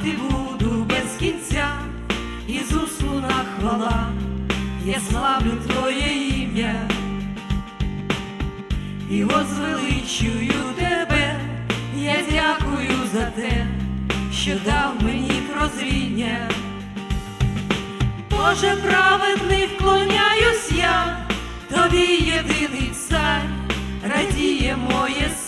Співати буду без кінця, Ісус луна хвала, я славлю Твоє ім'я і возвеличую тебе, я дякую за те, що дав мені прозріння. Боже праведний, вклоняюсь я, тобі єдиний цар, радіє моє серце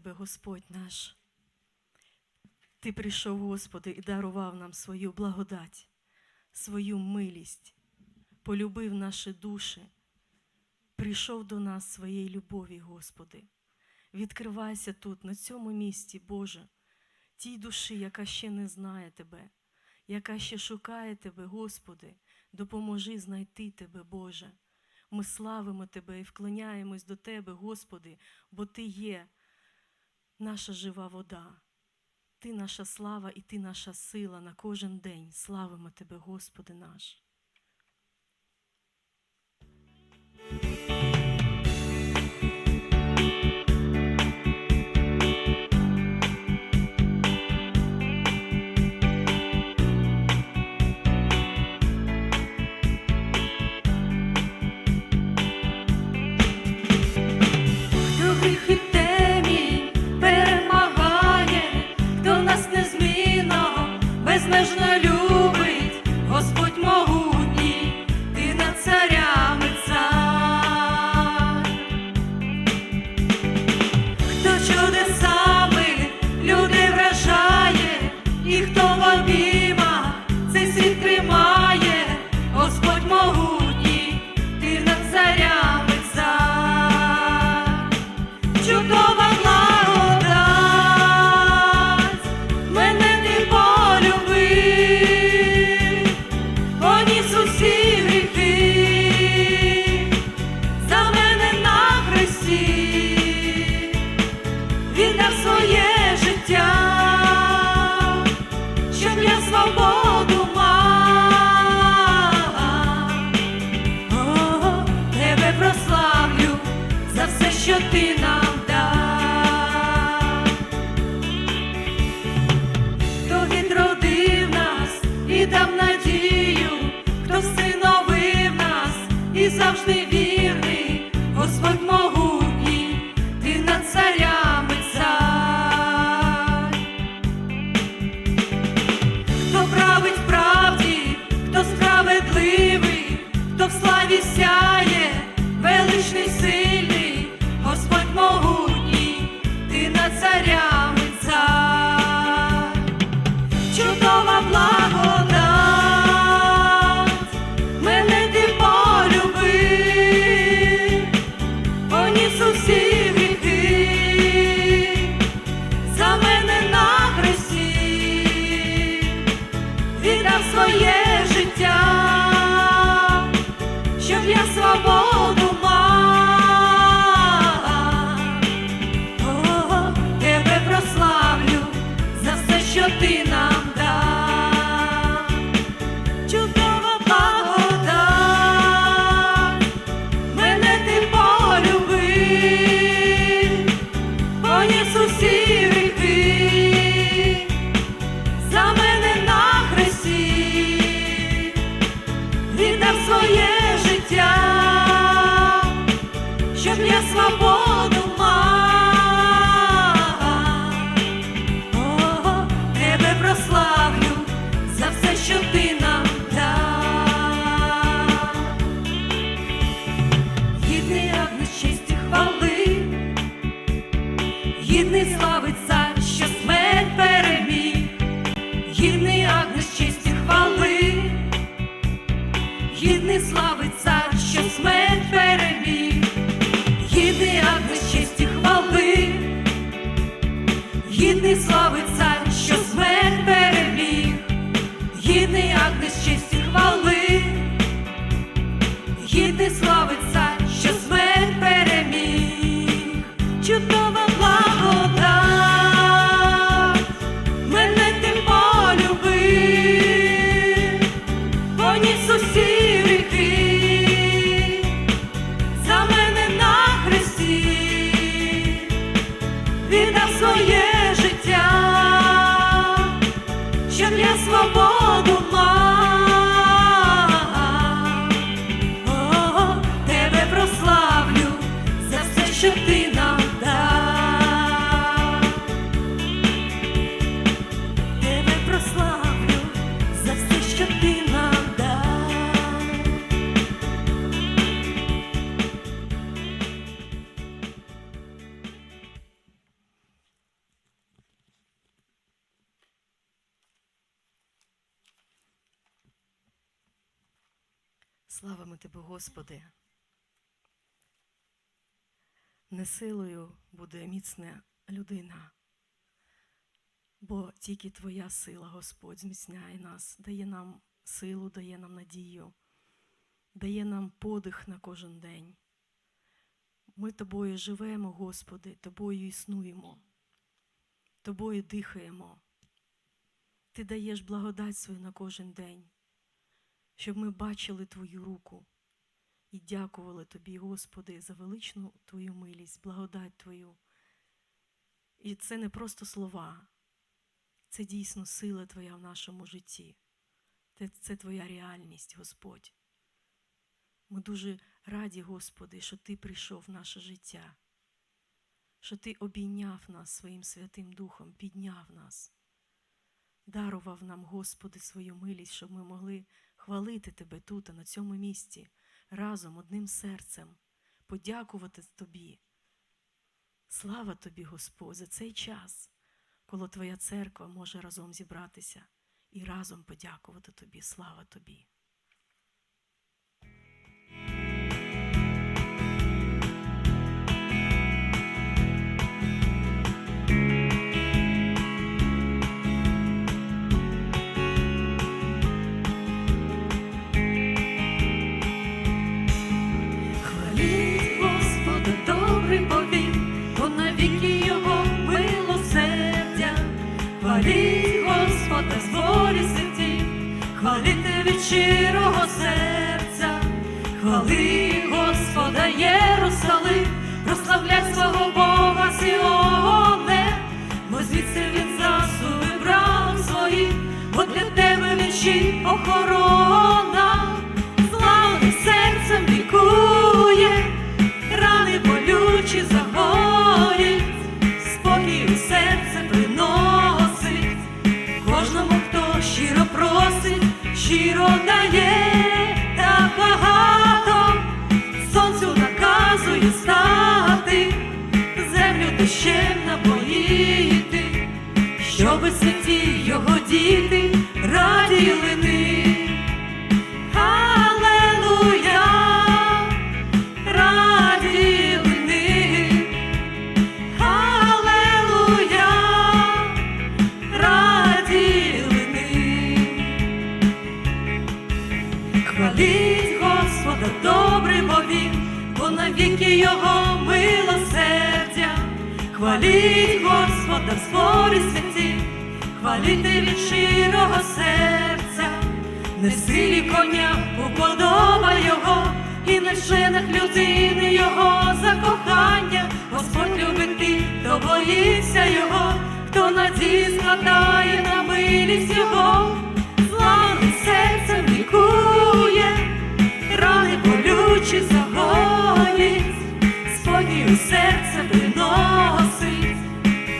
Тебе, Господь наш. Ти прийшов, Господи, і дарував нам свою благодать, свою милість, полюбив наші душі, прийшов до нас своєї любові, Господи. Відкривайся тут, на цьому місці, Боже, тій душі, яка ще не знає Тебе, яка ще шукає Тебе, Господи, допоможи знайти Тебе, Боже. Ми славимо Тебе і вклоняємось до Тебе, Господи, бо Ти є наша жива вода. Ти наша слава і Ти наша сила на кожен день. Славимо Тебе, Господи наш. não nalhas. Гідний слави цар, що смерть переміг, гідний агнець честі хвали, гідний слави цар, що смерть переміг, гідний агнець честі хвали, гідний слави щоб я Господи. Не силою буде міцна людина, бо тільки Твоя сила, Господь, зміцняє нас, дає нам силу, дає нам надію, дає нам подих на кожен день. Ми тобою живемо, Господи, тобою існуємо, тобою дихаємо. Ти даєш благодать свою на кожен день щоб ми бачили Твою руку і дякували Тобі, Господи, за величну Твою милість, благодать Твою. І це не просто слова, це дійсно сила Твоя в нашому житті. Це, це Твоя реальність, Господь. Ми дуже раді, Господи, що Ти прийшов в наше життя, що Ти обійняв нас своїм Святим Духом, підняв нас, дарував нам, Господи, свою милість, щоб ми могли хвалити Тебе тут, на цьому місці, разом, одним серцем, подякувати Тобі. Слава Тобі, Господь, за цей час, коли Твоя церква може разом зібратися і разом подякувати Тобі. Слава Тобі. Щирого серця, хвали Господа, Єрусалим, прославляй свого Бога Сіоне, бо звідси він засу вибрав своїх, бо для тебе щит охорона, славний серцем лікує, рани болючі загоїть, щиро дає, та багато. Сонцю наказує стати, землю дощем напоїти, щоби святі його діти раділи боїться його, хто надії складає на милість його, славний серцем лікує, рани болючі загоїть, спокій у серце приносить,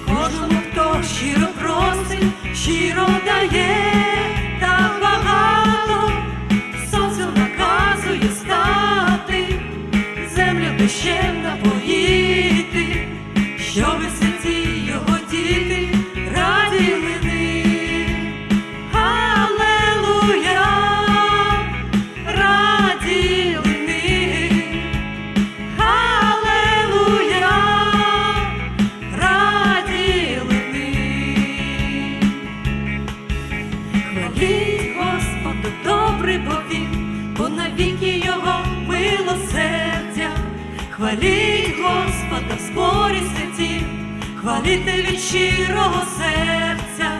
кожному, хто щиро просить, щиро дає, так багато сонцю наказує стати, землю дощем Господа спорі святі, хвалити від щирого серця,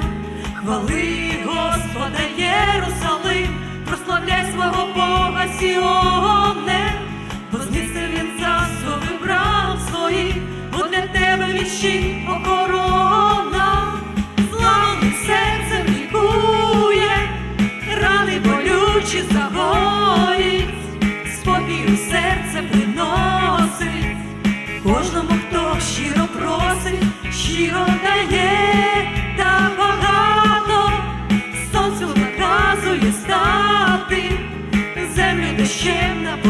хвали Господа Єрусалим, прославляй свого Бога Сіоне, вознісся він засоби брав свої, бо для тебе віщі охорона, славним серцем лікує, рани болючі загони. Кожному, хто щиро просить, щиро дає та багато, сонцю наказує стати, землю дощем напоїти,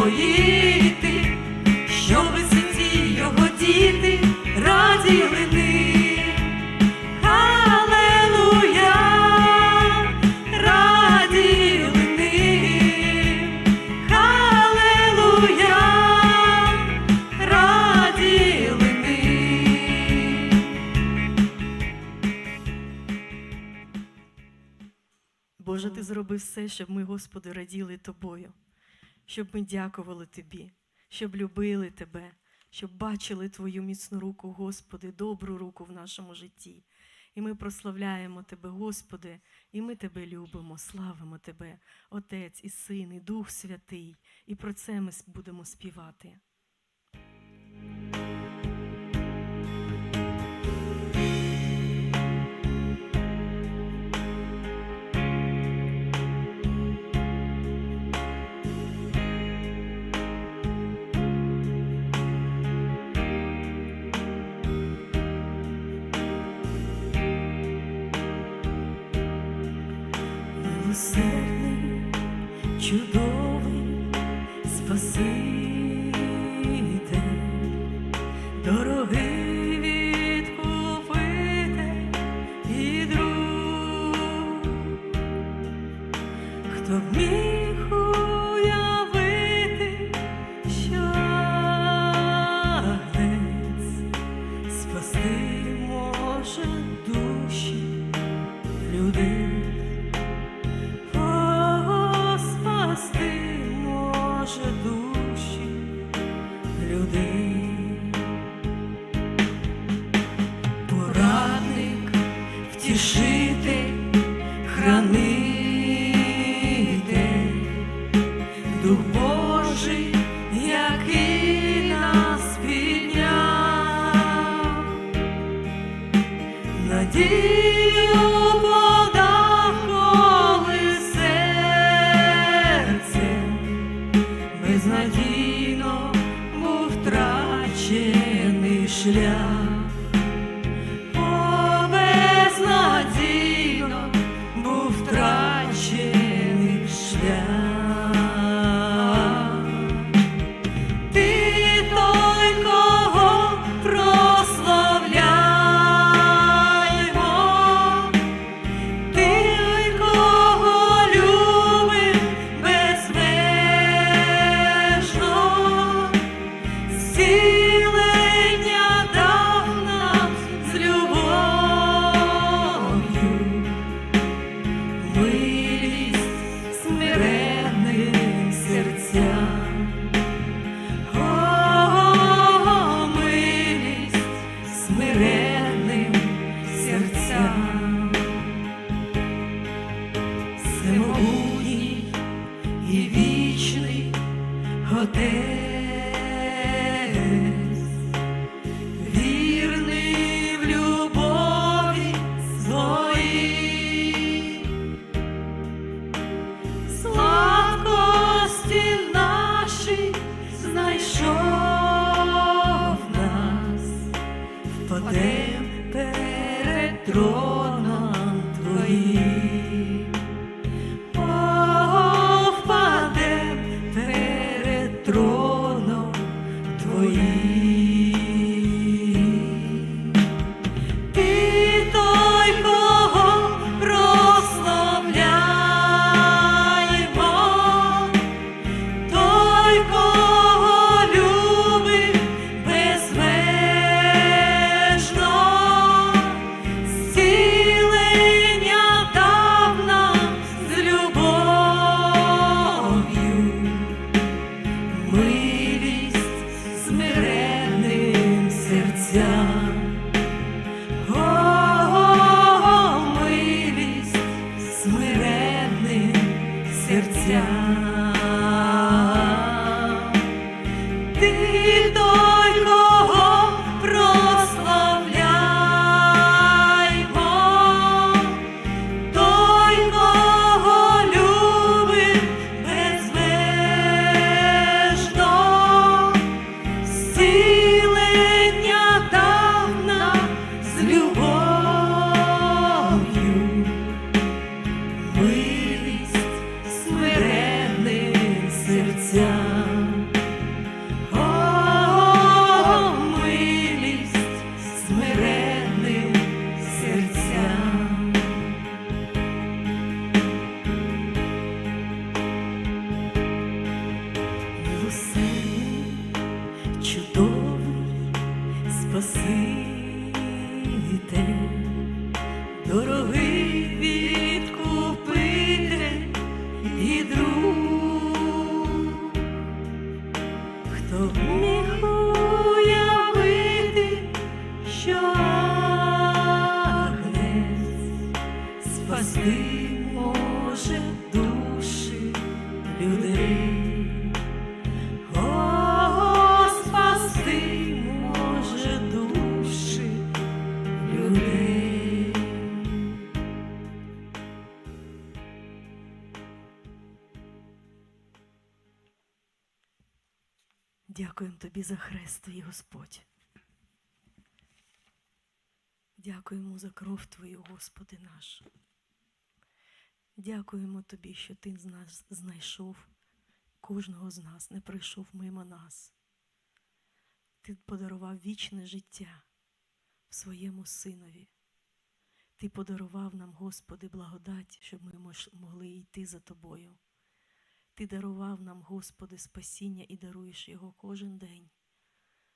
Боже, ти зробив все, щоб ми, Господи, раділи Тобою, щоб ми дякували Тобі, щоб любили Тебе, щоб бачили Твою міцну руку, Господи, добру руку в нашому житті. І ми прославляємо Тебе, Господи, і ми Тебе любимо, славимо Тебе, Отець і Син, і Дух Святий. І про це ми будемо співати. 谢谢 Отець, за кров Твою, Господи наш. Дякуємо Тобі, що Ти з нас знайшов кожного з нас, не прийшов мимо нас. Ти подарував вічне життя своєму Синові. Ти подарував нам, Господи, благодать, щоб ми могли йти за Тобою. Ти дарував нам, Господи, спасіння і даруєш його кожен день.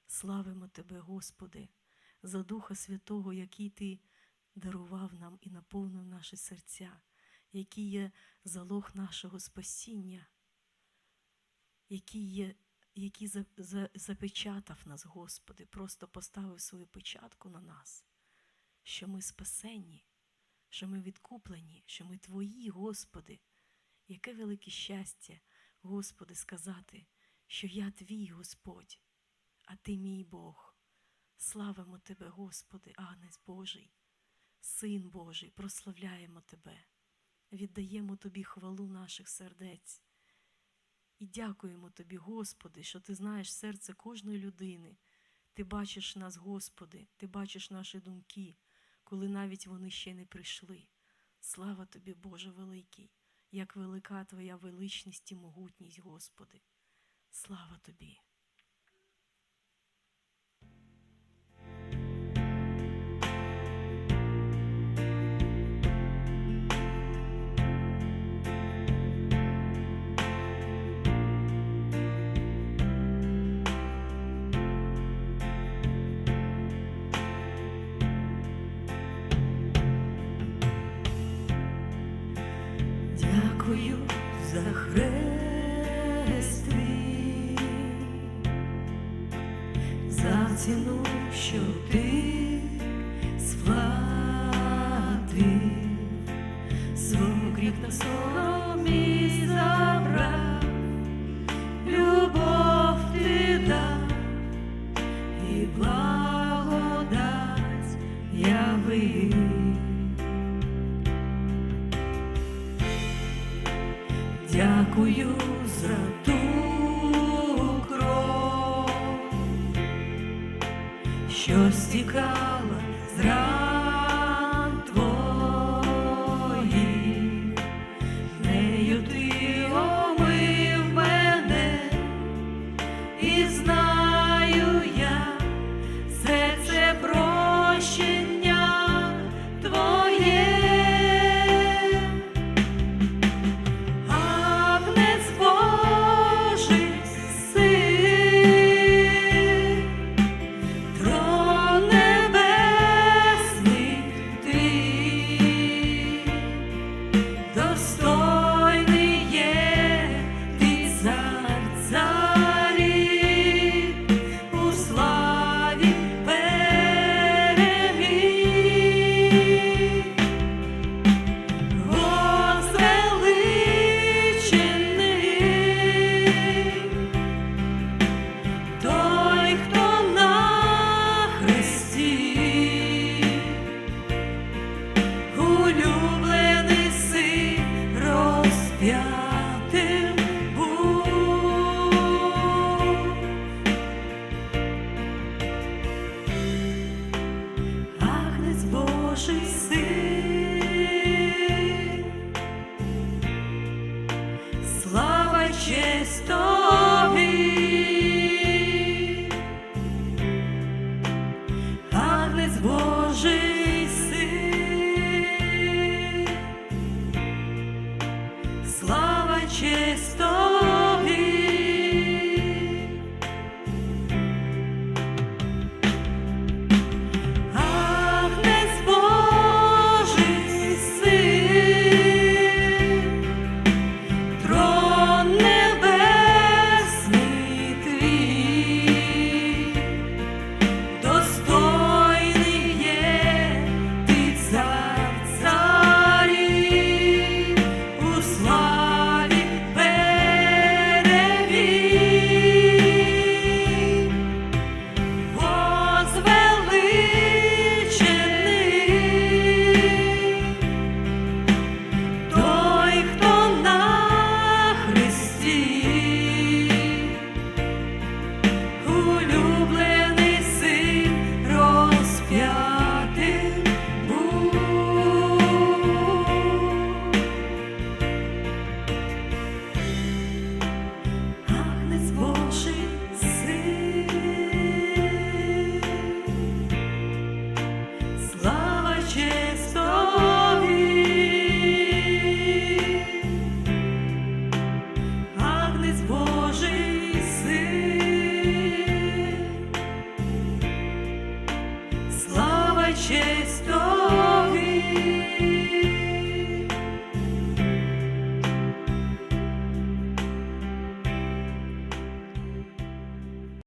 Славимо Тебе, Господи, за Духа Святого, який Ти дарував нам і наповнив наші серця, який є залог нашого спасіння, який, є, який за, за, запечатав нас, Господи, просто поставив свою печатку на нас, що ми спасенні, що ми відкуплені, що ми Твої, Господи. Яке велике щастя, Господи, сказати, що я твій Господь, а ти мій Бог. Славимо Тебе, Господи, Агнець Божий, Син Божий, прославляємо Тебе, віддаємо Тобі хвалу наших сердець. І дякуємо Тобі, Господи, що Ти знаєш серце кожної людини. Ти бачиш нас, Господи, Ти бачиш наші думки, коли навіть вони ще не прийшли. Слава Тобі, Боже великий, як велика Твоя величність і могутність, Господи. Слава Тобі. Дякую за хрест твій, за ціну, що ти